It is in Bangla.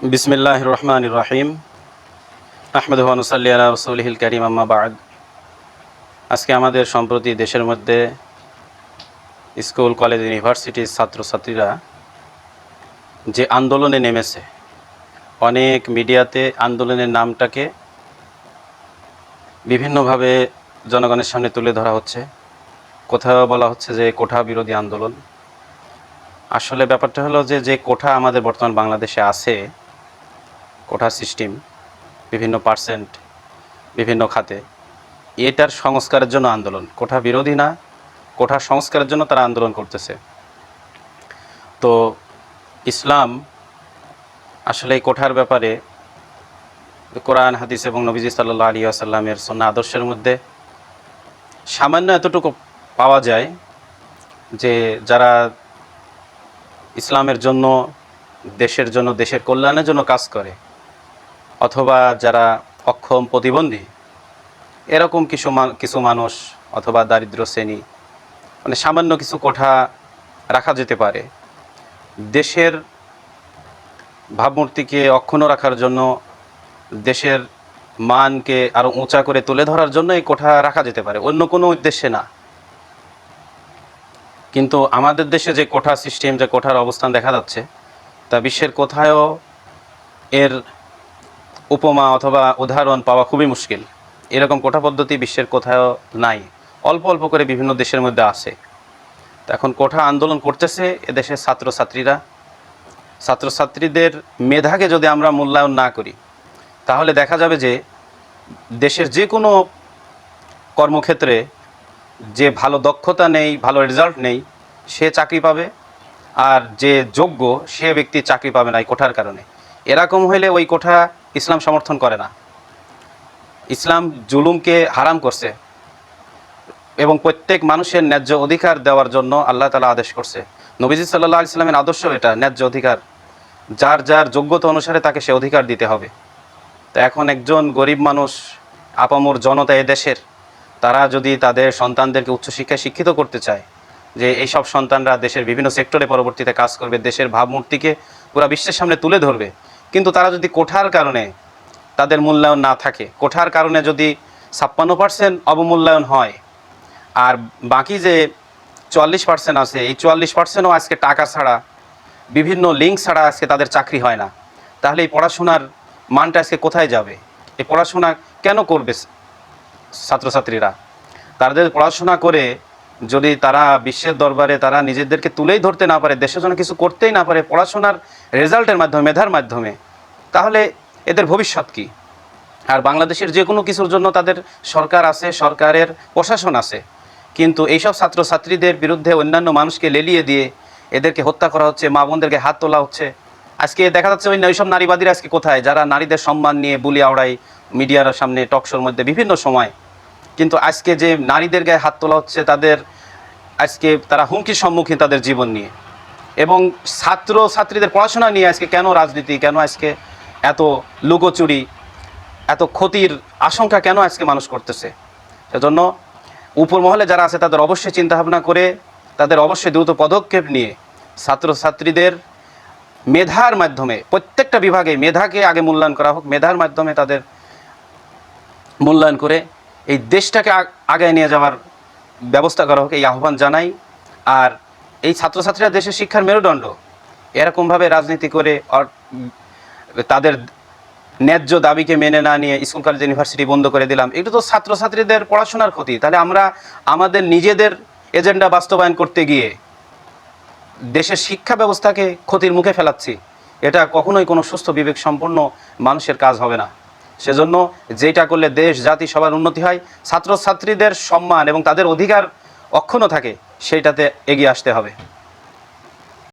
বিসমিল্লাহ রহমান রাহিম আহমদ হুয়ানুসাল্লি আলা রসুলহিল করিম, আম্মা বাদ। আজকে আমাদের সম্প্রতি দেশের মধ্যে স্কুল, কলেজ, ইউনিভার্সিটির ছাত্রছাত্রীরা যে আন্দোলনে নেমেছে, অনেক মিডিয়াতে আন্দোলনের নামটাকে বিভিন্নভাবে জনগণের সামনে তুলে ধরা হচ্ছে। কোথাও বলা হচ্ছে যে কোঠা বিরোধী আন্দোলন। আসলে ব্যাপারটা হলো যে যে কোঠা আমাদের বর্তমান বাংলাদেশে আছে কোঠা সিস্টেম, বিভিন্ন পার্সেন্ট বিভিন্ন খাতে। এটার সংস্কারের জন্য আন্দোলন। কোঠা বিরোধী না, কোঠা সংস্কারের জন্য তারা আন্দোলন করতেছে। তো ইসলাম আসলে এই কোঠার ব্যাপারে কোরআন, হাদিস এবং নবীজি সাল্লাহ আলী আসাল্লামের সন্না আদর্শের মধ্যে সামান্য এতটুকু পাওয়া যায় যে যারা ইসলামের জন্য, দেশের জন্য, দেশের কল্যাণের জন্য কাজ করে অথবা যারা অক্ষম প্রতিবন্ধী, এরকম কিছু কিছু মানুষ অথবা দারিদ্র শ্রেণি মানে সামান্য কিছু কোঠা রাখা যেতে পারে। দেশের ভাবমূর্তিকে অক্ষুণ্ণ রাখার জন্য, দেশের মানকে আরও উঁচা করে তুলে ধরার জন্য এই কোঠা রাখা যেতে পারে। অন্য কোনো উদ্দেশ্যে না। কিন্তু আমাদের দেশে যে কোঠা সিস্টেম যে কোঠার অবস্থান দেখা যাচ্ছে, তা বিশ্বের কোথায়ও এর উপমা অথবা উদাহরণ পাওয়া খুবই মুশকিল। এরকম কোঠা পদ্ধতি বিশ্বের কোথাও নাই। অল্প অল্প করে বিভিন্ন দেশের মধ্যে আছে। এখন কোঠা আন্দোলন করতেছে এদেশের ছাত্রছাত্রীরা। ছাত্রছাত্রীদের মেধাকে যদি আমরা মূল্যায়ন না করি, তাহলে দেখা যাবে যে দেশের যে কোনো কর্মক্ষেত্রে যে ভালো দক্ষতা নেই, ভালো রেজাল্ট নেই, সে চাকরি পাবে। আর যে যোগ্য সে ব্যক্তি চাকরি পাবে না এই কোঠার কারণে। এরকম হইলে ওই কোঠা ইসলাম সমর্থন করে না। ইসলাম জুলুমকে হারাম করছে এবং প্রত্যেক মানুষের ন্যায্য অধিকার দেওয়ার জন্য আল্লাহ তালা আদেশ করছে। নবীজি সাল্লাহ ইসলামের আদর্শ এটা, ন্যায্য অধিকার। যার যার যোগ্যতা অনুসারে তাকে সে অধিকার দিতে হবে। তো এখন একজন গরিব মানুষ, আপামর জনতা দেশের, তারা যদি তাদের সন্তানদেরকে উচ্চশিক্ষায় শিক্ষিত করতে চায়, যে এইসব সন্তানরা দেশের বিভিন্ন সেক্টরে পরবর্তীতে কাজ করবে, দেশের ভাবমূর্তিকে পুরো বিশ্বের সামনে তুলে ধরবে কিন্তু তারা যদি কোঠার কারণে তাদের মূল্যায়ন না থাকে, কোঠার কারণে যদি ছাপ্পান্ন পার্সেন্ট অবমূল্যায়ন হয়, আর বাকি যে চুয়াল্লিশ পার্সেন্ট আছে, এই চুয়াল্লিশ পার্সেন্টও আজকে টাকা ছাড়া, বিভিন্ন লিঙ্ক ছাড়া আজকে তাদের চাকরি হয় না। তাহলে এই পড়াশোনার মানটা আজকে কোথায় যাবে? এই পড়াশোনা কেন করবে ছাত্রছাত্রীরা? তাদের পড়াশোনা করে যদি তারা বিশ্বের দরবারে তারা নিজেদেরকে তুলেই ধরতে না পারে, দেশের জন্য কিছু করতেই না পারে, পড়াশোনার রেজাল্টের মাধ্যমে, মেধার মাধ্যমে, তাহলে এদের ভবিষ্যৎ কী? আর বাংলাদেশের যে কোনো কিছুর জন্য তাদের সরকার আছে, সরকারের প্রশাসন আছে, কিন্তু এইসব ছাত্রছাত্রীদের বিরুদ্ধে অন্যান্য মানুষকে লেলিয়ে দিয়ে এদেরকে হত্যা করা হচ্ছে, মা বোনদেরকে হাত তোলা হচ্ছে। আজকে দেখা যাচ্ছে ওই ওইসব নারীবাদীরা আজকে কোথায়? যারা নারীদের সম্মান নিয়ে বুলি আওড়াই মিডিয়ার সামনে টকশোর মধ্যে বিভিন্ন সময়। কিন্তু আজকে যে নারীদের গায়ে হাত তোলা হচ্ছে তাদের, আজকে তারা হুমকির সম্মুখীন তাদের জীবন নিয়ে। এবং ছাত্র ছাত্রীদের পড়াশোনা নিয়ে আজকে কেন রাজনীতি, কেন আজকে এত লুকোচুরি, এত ক্ষতির আশঙ্কা কেন আজকে মানুষ করতেছে? সেজন্য উপর মহলে যারা আছে তাদের অবশ্যই চিন্তাভাবনা করে, তাদের অবশ্যই দ্রুত পদক্ষেপ নিয়ে ছাত্রছাত্রীদের মেধার মাধ্যমে, প্রত্যেকটা বিভাগে মেধাকে আগে মূল্যায়ন করা হোক, মেধার মাধ্যমে তাদের মূল্যায়ন করে এই দেশটাকে আগ- আগায় নিয়ে যাওয়ার ব্যবস্থা করা হোক, এই আহ্বান জানাই। আর এই ছাত্রছাত্রীরা দেশের শিক্ষার মেরুদণ্ড। এরকমভাবে রাজনীতি করে তাদের ন্যায্য দাবিকে মেনে না নিয়ে স্কুল, কলেজ, ইউনিভার্সিটি বন্ধ করে দিলাম। এগুলো তো ছাত্রছাত্রীদের পড়াশোনার ক্ষতি। তাহলে আমরা আমাদের নিজেদের এজেন্ডা বাস্তবায়ন করতে গিয়ে দেশের শিক্ষা ব্যবস্থাকে ক্ষতির মুখে ফেলাচ্ছি, এটা কখনোই কোনো সুস্থ বিবেক সম্পন্ন মানুষের কাজ হবে না। সেজন্য যেটা করলে দেশ, জাতি সবার উন্নতি হয়, ছাত্রছাত্রীদের সম্মান এবং তাদের অধিকার অক্ষুণ্ণ থাকে, সেইটাতে এগিয়ে আসতে হবে।